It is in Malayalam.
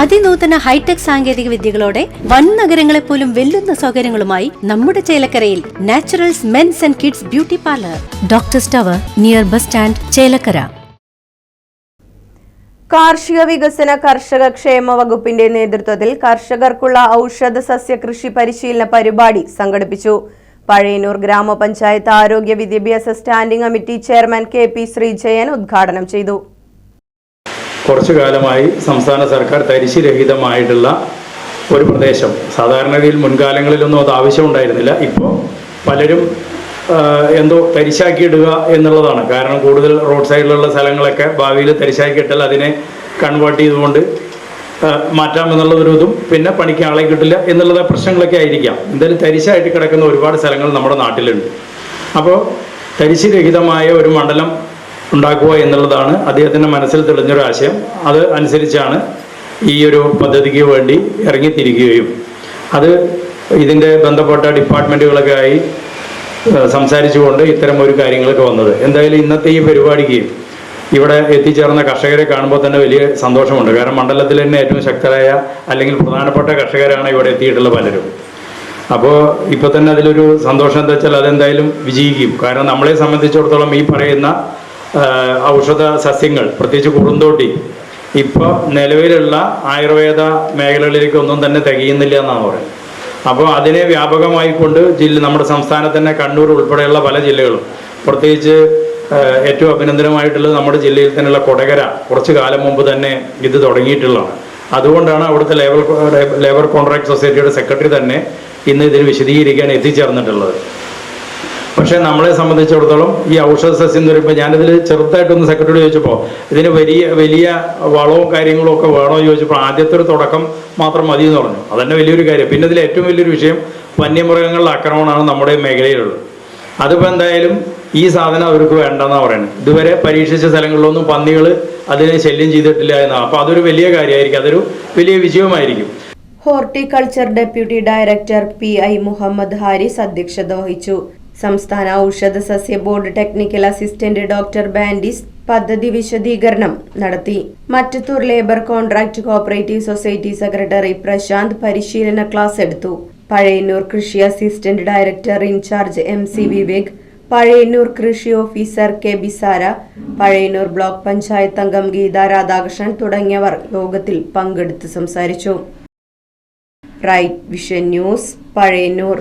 അതിനൂതന ഹൈടെക് സാങ്കേതിക വിദ്യകളോടെ വൻ നഗരങ്ങളെ പോലും വെല്ലുന്ന സൗകര്യങ്ങളുമായി നമ്മുടെ ചേലക്കരയിൽ naturals men's and kids beauty parlour. Doctor സ്റ്റവർ near bus stand Chelakkara. കാർഷിക വികസന കർഷക ക്ഷേമ വകുപ്പിന്റെ നേതൃത്വത്തിൽ കർഷകർക്കുള്ള ഔഷധ സസ്യ കൃഷി പരിശീലന പരിപാടി സംഘടിപ്പിച്ചു. പഴയന്നൂർ ഗ്രാമപഞ്ചായത്ത് ആരോഗ്യ വിദ്യാഭ്യാസ standing committee chairman K P Sreejayan ഉദ്ഘാടനം ചെയ്തു. കുറച്ചു കാലമായി സംസ്ഥാന സർക്കാർ തരിശുരഹിതമായിട്ടുള്ള ഒരു പ്രദേശം. സാധാരണഗതിയിൽ മുൻകാലങ്ങളിലൊന്നും അത് ആവശ്യമുണ്ടായിരുന്നില്ല. ഇപ്പോൾ പലരും എന്തോ തരിശാക്കിയിടുക എന്നുള്ളതാണ്. കാരണം കൂടുതൽ റോഡ് സൈഡിലുള്ള സ്ഥലങ്ങളൊക്കെ ഭാവിയിൽ തരിശാക്കിയിട്ടാൽ അതിനെ കൺവേർട്ട് ചെയ്തുകൊണ്ട് മാറ്റാം എന്നുള്ള ഒരു ഇതും പിന്നെ പണിക്ക് ആളെ കിട്ടില്ല എന്നുള്ള പ്രശ്നങ്ങളൊക്കെ ആയിരിക്കാം. എന്തായാലും തരിശായിട്ട് കിടക്കുന്ന ഒരുപാട് സ്ഥലങ്ങൾ നമ്മുടെ നാട്ടിലുണ്ട്. അപ്പോൾ തരിശുരഹിതമായ ഒരു മണ്ഡലം ഉണ്ടാക്കുക എന്നുള്ളതാണ് അദ്ദേഹത്തിന്റെ മനസ്സിൽ തെളിഞ്ഞൊരു ആശയം. അത് അനുസരിച്ചാണ് ഈ ഒരു പദ്ധതിക്ക് വേണ്ടി ഇറങ്ങിത്തിരിക്കുകയും. അത് ഇതിന്റെ ബന്ധപ്പെട്ട ഡിപ്പാർട്ട്മെന്റുകളൊക്കെ ആയി സംസാരിച്ചുകൊണ്ട് ഇത്തരം ഒരു കാര്യങ്ങളൊക്കെ വന്നത്. എന്തായാലും ഇന്നത്തെ ഈ പരിപാടിക്ക് ഇവിടെ എത്തിച്ചേർന്ന കർഷകരെ കാണുമ്പോൾ തന്നെ വലിയ സന്തോഷമുണ്ട്. കാരണം മണ്ഡലത്തിൽ തന്നെ ഏറ്റവും ശക്തരായ അല്ലെങ്കിൽ പ്രധാനപ്പെട്ട കർഷകരാണ് ഇവിടെ എത്തിയിട്ടുള്ള പലരും. അപ്പോൾ ഇപ്പോൾ തന്നെ അതിലൊരു സന്തോഷം എന്താ വെച്ചാൽ അതെന്തായാലും വിജയിക്കും. കാരണം നമ്മളെ സംബന്ധിച്ചിടത്തോളം ഈ പറയുന്ന ഔഷധ സസ്യങ്ങൾ പ്രത്യേകിച്ച് കുറുന്തോട്ടി ഇപ്പോൾ നിലവിലുള്ള ആയുർവേദ മേഖലകളിലേക്ക് ഒന്നും തന്നെ തികയുന്നില്ല എന്നാണ് പറയുന്നത്. അപ്പോൾ അതിനെ വ്യാപകമായി കൊണ്ട് ജില്ല നമ്മുടെ സംസ്ഥാനത്തന്നെ കണ്ണൂർ ഉൾപ്പെടെയുള്ള പല ജില്ലകളും പ്രത്യേകിച്ച് ഏറ്റവും അഭിനന്ദനമായിട്ടുള്ളത് നമ്മുടെ ജില്ലയിൽ തന്നെയുള്ള കൊടകര കുറച്ചു കാലം മുമ്പ് തന്നെ ഇത് തുടങ്ങിയിട്ടുള്ളതാണ്. അതുകൊണ്ടാണ് അവിടുത്തെ ലേബർ ലേബർ കോൺട്രാക്ട് സൊസൈറ്റിയുടെ സെക്രട്ടറി തന്നെ ഇന്ന് ഇതിന് വിശദീകരിക്കാൻ എത്തിച്ചേർന്നിട്ടുള്ളത്. പക്ഷേ നമ്മളെ സംബന്ധിച്ചിടത്തോളം ഈ ഔഷധ സസ്യം എന്ന് പറയുമ്പോൾ ഞാനിതിൽ ചെറുതായിട്ടൊന്ന് സെക്രട്ടറി ചോദിച്ചപ്പോൾ ഇതിന് വലിയ വലിയ വളവും കാര്യങ്ങളും ഒക്കെ വേണോ? ചോദിച്ചപ്പോൾ ആദ്യത്തെ ഒരു തുടക്കം മാത്രം മതി എന്ന് പറഞ്ഞു. അതന്നെ വലിയൊരു കാര്യം. പിന്നെ ഇതിൽ ഏറ്റവും വലിയൊരു വിഷയം വന്യമൃഗങ്ങളുടെ ആക്രമണമാണ് നമ്മുടെ മേഖലയിലുള്ളത്. അതിപ്പോൾ എന്തായാലും ഈ സാധനം അവർക്ക് വേണ്ടെന്നാണ് പറയുന്നത് ഇതുവരെ പരീക്ഷിച്ച സ്ഥലങ്ങളിലൊന്നും പന്നികൾ അതിനെ ശല്യം ചെയ്തിട്ടില്ല എന്നാണ് അപ്പോൾ അതൊരു വലിയ കാര്യമായിരിക്കും. അതൊരു വലിയ വിജയമായിരിക്കും. Horticulture deputy director P I Muhammad Haris അധ്യക്ഷത വഹിച്ചു. സംസ്ഥാന ഔഷധ സസ്യ ബോർഡ് ടെക്നിക്കൽ അസിസ്റ്റന്റ് ഡോക്ടർ ബാൻഡിസ് പദ്ധതി വിശദീകരണം നടത്തി. Mattathur labour contract cooperative society secretary Prashanth പരിശീലന ക്ലാസ് എടുത്തു. പഴയന്നൂർ കൃഷി assistant director incharge M C Vivek Pazhayannur കൃഷി officer K Bisara Pazhayannur block panchayat അംഗം ഗീത രാധാകൃഷ്ണൻ തുടങ്ങിയവർ യോഗത്തിൽ പങ്കെടുത്ത് സംസാരിച്ചു. Right vision news Pazhayannur.